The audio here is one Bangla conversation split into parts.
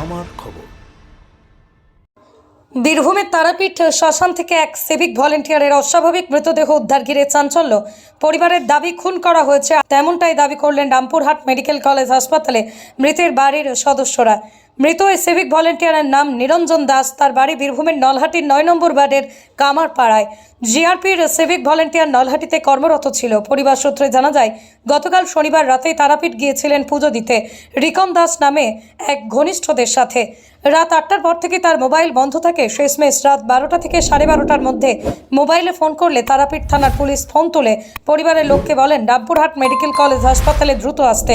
আমার খবর। বীরভূমের তারাপীঠ শ্মশান থেকে এক সিভিক ভলেন্টিয়ারের অস্বাভাবিক মৃতদেহ উদ্ধার ঘিরে চাঞ্চল্য। পরিবারের দাবি, খুন করা হয়েছে। তেমনটাই দাবি করলেন রামপুরহাট মেডিকেল কলেজ হাসপাতালে মৃতের বাড়ির সদস্যরা। মৃত এই সিভিক ভলেন্টিয়ারের নাম নিরঞ্জন দাস। তার বাড়ি বীরভূমের নলহাটির নয় নম্বর ওয়ার্ডের কামারপাড়ায়। জিআরপির সিভিক ভলেন্টিয়ার নলহাটিতে কর্মরত ছিল। পরিবার সূত্রে জানা যায়, গতকাল শনিবার রাতেই তারাপীঠ গিয়েছিলেন পুজো দিতে। রিকম দাস নামে এক ঘনিষ্ঠদের সাথে। রাত আটটার পর থেকে তার মোবাইল বন্ধ থাকে। শেষমেশ রাত বারোটা থেকে সাড়ে বারোটার মধ্যে মোবাইলে ফোন করলে তারাপীঠ থানার পুলিশ ফোন তুলে। পরিবারের লোককে বলেন, রামপুরহাট মেডিকেল কলেজ হাসপাতালে দ্রুত আসতে।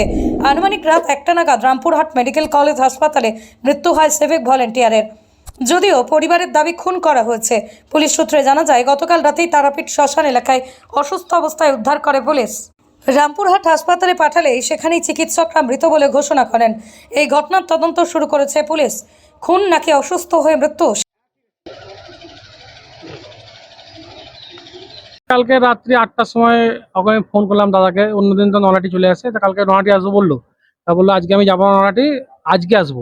আনুমানিক রাত একটা নাগাদ রামপুরহাট মেডিকেল কলেজ হাসপাতালে মৃত্যু হয় সিভিক ভলেন্টিয়ারের যদিও পরিবারের দাবি খুন করা হয়েছে। পুলিশ সূত্রে জানা যায়, গতকাল রাতেই তারাপীঠ শ্মশান এলাকায় অসুস্থ অবস্থায় উদ্ধার করে পুলিশ। রামপুরহাট হাসপাতালে পাঠালে সেখানেই চিকিৎসকরা মৃত বলে ঘোষণা করেন। এই ঘটনার তদন্ত শুরু করেছে পুলিশ। খুন নাকি অসুস্থ হয়ে মৃত্যু? কালকে রাত্রি আটটার সময় ওকে আমি ফোন করলাম দাদাকে, অন্যদিন তো নলাটি চলে আসে কালকে নলাটি আসব বলল। তা বলল, আজকে আমি যাব নলাটি, আজকে আসব।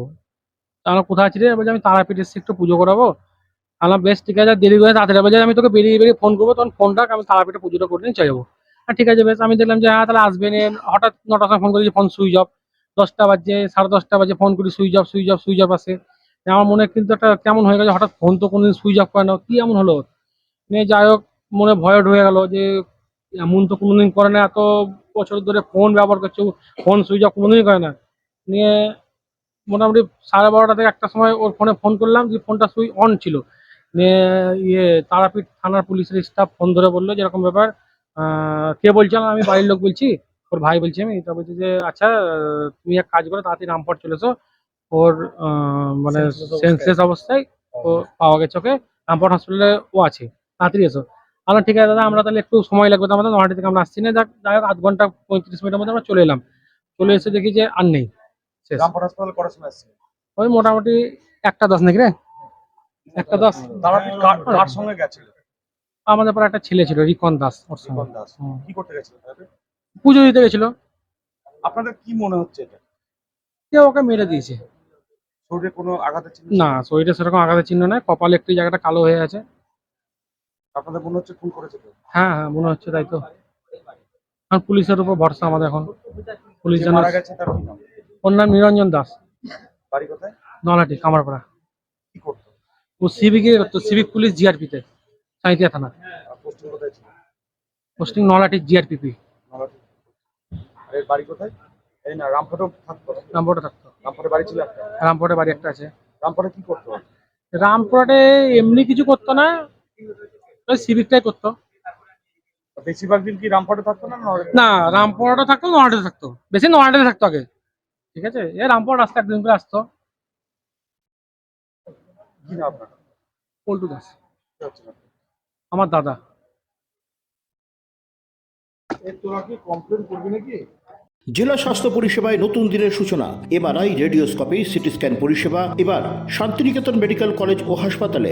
আমরা কোথায় আছি রে? বলছে, আমি তারাপীঠ এসে একটু পুজো করাবো। আমার বেশ, ঠিক আছে, দেরি করে তাড়াতাড়ি বলছে আমি তোকে বেরিয়ে বেরিয়ে ফোন করব, তখন ফোনটা আমি তারাপীঠে পুজোটা করে নিয়ে চলে যাব। হ্যাঁ ঠিক আছে, বেশ, আমি দেখলাম যে হ্যাঁ তাহলে আসবেন হঠাৎ নটার সময় ফোন করেছি ফোন সুইচ অফ দশটা বাজে সাড়ে দশটা বাজে ফোন করি switch off switch off switch off আসে। আমার মনে কিন্তু একটা কেমন হয়ে গেছে, হঠাৎ ফোন তো কোনোদিন সুইচ অফ করে না কি এমন হলো? নিয়ে যাই হোক, মনে ভয় ঢুকে গেল যে, এমন তো কোনোদিন করে না, এত বছর ধরে ফোন ব্যবহার করছে ফোন সুইচ অফ কোনোদিনই করে না। নিয়ে মোটামুটি সাড়ে বারোটা থেকে একটা সময় ওর ফোনে ফোন করলাম যে ফোনটা সুইচ অন ছিল। ইয়ে তারাপীঠ থানার পুলিশের স্টাফ ফোন ধরে বলল যেরকম ব্যাপার কে বলছিলাম আমি বাড়ির লোক বলছি ওর ভাই বলছি আমি। তা বলছি যে আচ্ছা তুমি এক কাজ করো তাড়াতাড়ি রামপট চলে এসো। ওর মানে সেন্সলেস অবস্থায়। ও পাওয়া গেছে ওকে। রামপট হসপিটালে ও আছে তাড়াতাড়ি এসো। আমরা ঠিক আছে দাদা আমরা তাহলে একটু সময় লাগবে তো আমাদের নহাটি থেকে আমরা আসছি না। যাক যাই হোক আধ ঘণ্টা পঁয়ত্রিশ মিনিটের মধ্যে আমরা চলে এলাম। চলে এসে দেখি যে আর নেই। রামপুর হাসপাতাল করার সময় আসছে ওই মোটামুটি একটা দশ নাকি রে? একটা দশ। তারা কার কার সঙ্গে গেছিল? আমাদের পরে একটা ছেলে ছিল রিকন দাস ওর সঙ্গে। দাস। হুম। কি করতে গেছিল? পুজো দিতে গেছিল। আপনাদের কি মনে হচ্ছে এটা? কে ওকে মেরে দিয়েছে। শরীরে কোনো আঘাতের চিহ্ন না শরীরে সেরকম আঘাতের চিহ্ন নাই। কপালে একটু জায়গাটা কালো হয়ে আছে। আপনাদের মনে হচ্ছে খুন করেছে কেউ? হ্যাঁ হ্যাঁ মনে হচ্ছে তাই তো। আর পুলিশের উপর ভরসা আমাদের এখন। পুলিশ যে মারা গেছে তার কি নাম? ওর নাম নিরঞ্জন দাস। বাড়ি কোথায়? নলাটি কামারপাড়া। কি করতো? ও সিভিকে তো সিভিক পুলিশ জিআরপিতে সাঁইতিয়া থানা পোস্টিং কোথায় ছিল? পোস্টিং নলাটি জিআরপিপি নলাটি আর এর বাড়ি কোথায়? এই না থাকতো? রামপুরটা থাকতো। রামপুরে বাড়ি ছিল একটা? বাড়ি একটা আছে। রামপুরে কি করতো? রামপুরহাটে এমনি কিছু করতো না ওই সিভিকটাই করতো। বেশিরভাগ দিন কি রামপুরে থাকতো না না রামপুরহাটে থাকতো নহাটে থাকতো। বেশি নহাটে থাকতো আগে। ঠিক আছে? এ রামপুরহাট আসতে একদিন করে আসতো। কি না আপনার? পল্টু দাস। না? আমার দাদা। তোরা কি কমপ্লেন করবি নাকি? জেলা স্বাস্থ্য পরিষেবায় নতুন দিনের সূচনা এমআরআই রেডিওস্কোপি সিটি স্ক্যান পরিষেবা এবার শান্তিনিকেতন মেডিকেল কলেজ ও হাসপাতালে।